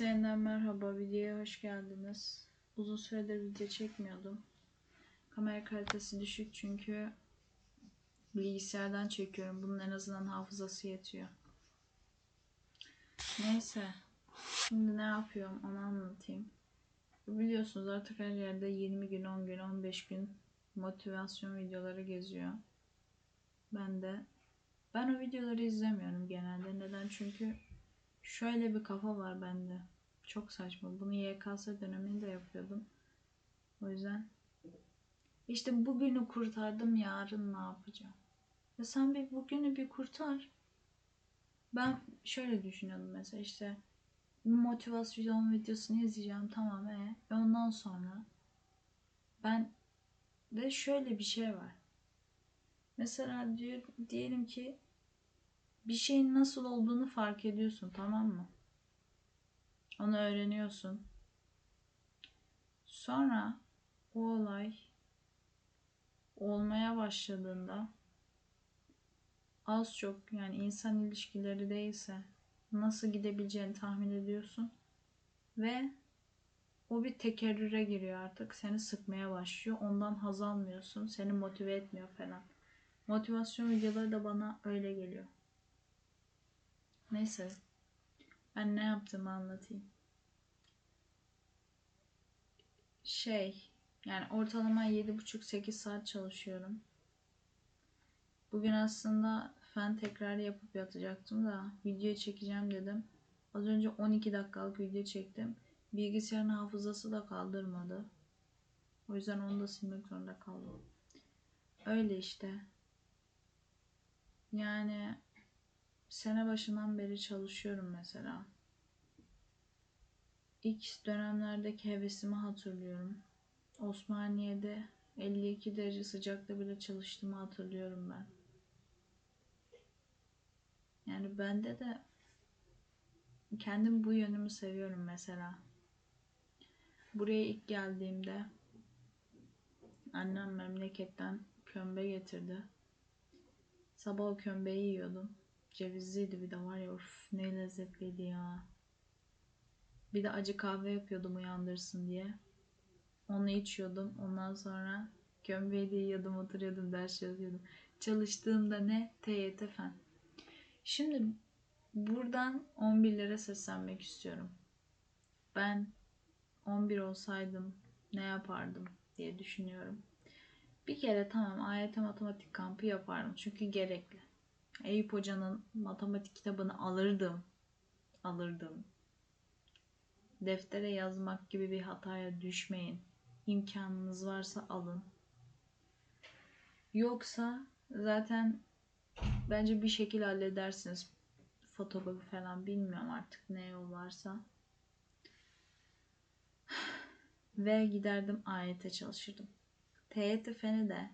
Yeniden merhaba, videoya hoş geldiniz. Uzun süredir video çekmiyordum. Kamera kalitesi düşük çünkü bilgisayardan çekiyorum. Bunun en azından hafızası yetiyor. Neyse, şimdi ne yapıyorum onu anlatayım. Biliyorsunuz artık her yerde 20 gün, 10 gün, 15 gün motivasyon videoları geziyor. Ben de ben o videoları izlemiyorum genelde. Neden? Çünkü şöyle bir kafa var bende. Çok saçma. Bunu YKS döneminde yapıyordum. O yüzden işte bugünü kurtardım yarın ne yapacağım? Ya sen bir bugünü bir kurtar. Ben şöyle düşünüyordum mesela işte bir motivasyon videosunu izleyeceğim tamam e. Ve ondan sonra ben de şöyle bir şey var. Mesela diyor, diyelim ki bir şeyin nasıl olduğunu fark ediyorsun tamam mı? Onu öğreniyorsun. Sonra o olay olmaya başladığında az çok yani insan ilişkileri değilse nasıl gidebileceğini tahmin ediyorsun ve o bir tekerrüre giriyor artık. Seni sıkmaya başlıyor. Ondan haz almıyorsun. Seni motive etmiyor falan. Motivasyon videoları da bana öyle geliyor. Neyse. Ben ne yaptığımı anlatayım. Şey, yani ortalama 7,5-8 saat çalışıyorum. Bugün aslında fen tekrar yapıp yatacaktım da video çekeceğim dedim. Az önce 12 dakikalık video çektim. Bilgisayarın hafızası da kaldırmadı. O yüzden onu da silmek zorunda kaldım. Öyle işte. Yani sene başından beri çalışıyorum mesela. İlk dönemlerdeki hevesimi hatırlıyorum. Osmaniye'de 52 derece sıcakta bile çalıştığımı hatırlıyorum ben. Yani bende de kendim bu yönümü seviyorum mesela. Buraya ilk geldiğimde annem memleketten kömbe getirdi. Sabah o kömbeyi yiyordum. Cevizliydi bir de var ya of ne lezzetliydi ya. Bir de acı kahve yapıyordum uyandırsın diye. Onu içiyordum. Ondan sonra kömbeyi de yiyordum oturuyordum ders çalışıyordum. Çalıştığımda ne? TYT fen. Şimdi buradan 11'lere seslenmek istiyorum. Ben 11 olsaydım ne yapardım diye düşünüyorum. Bir kere tamam AYT matematik kampı yapardım çünkü gerekli. Eyüp Hoca'nın matematik kitabını alırdım. Alırdım. Deftere yazmak gibi bir hataya düşmeyin. İmkanınız varsa alın. Yoksa zaten bence bir şekilde halledersiniz. Fotokopi falan bilmiyorum artık ne yol varsa. Ve giderdim AYT çalışırdım. TYT feni de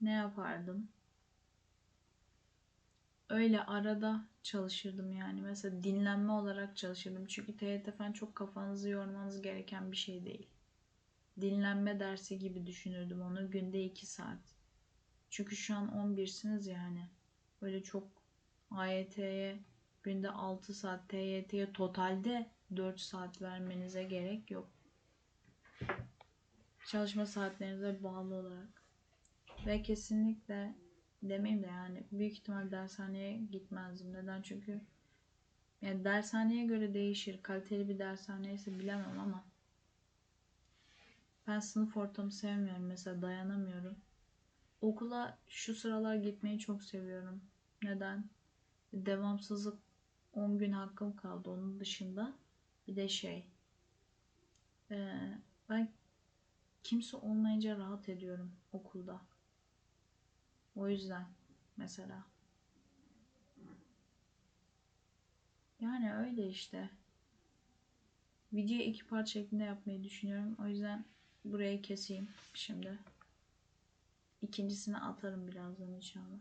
ne yapardım? Öyle arada çalışırdım yani. Mesela dinlenme olarak çalışırdım. Çünkü TYT fen çok kafanızı yormanız gereken bir şey değil. Dinlenme dersi gibi düşünürdüm onu. Günde 2 saat. Çünkü şu an 11'siniz yani. Böyle çok AYT'ye günde 6 saat, TYT'ye totalde 4 saat vermenize gerek yok. Çalışma saatlerinize bağlı olarak. Ve kesinlikle demeyeyim de yani büyük ihtimal dershaneye gitmezdim. Neden? Çünkü yani dershaneye göre değişir. Kaliteli bir dershane ise bilemem ama ben sınıf ortamı sevmiyorum. Mesela dayanamıyorum. Okula şu sıralar gitmeyi çok seviyorum. Neden? Devamsızlık 10 gün hakkım kaldı. Onun dışında bir de şey ben kimse olmayınca rahat ediyorum okulda. O yüzden mesela. Yani öyle işte. Videoyu iki part şeklinde yapmayı düşünüyorum. O yüzden burayı keseyim şimdi. İkincisini atarım birazdan inşallah.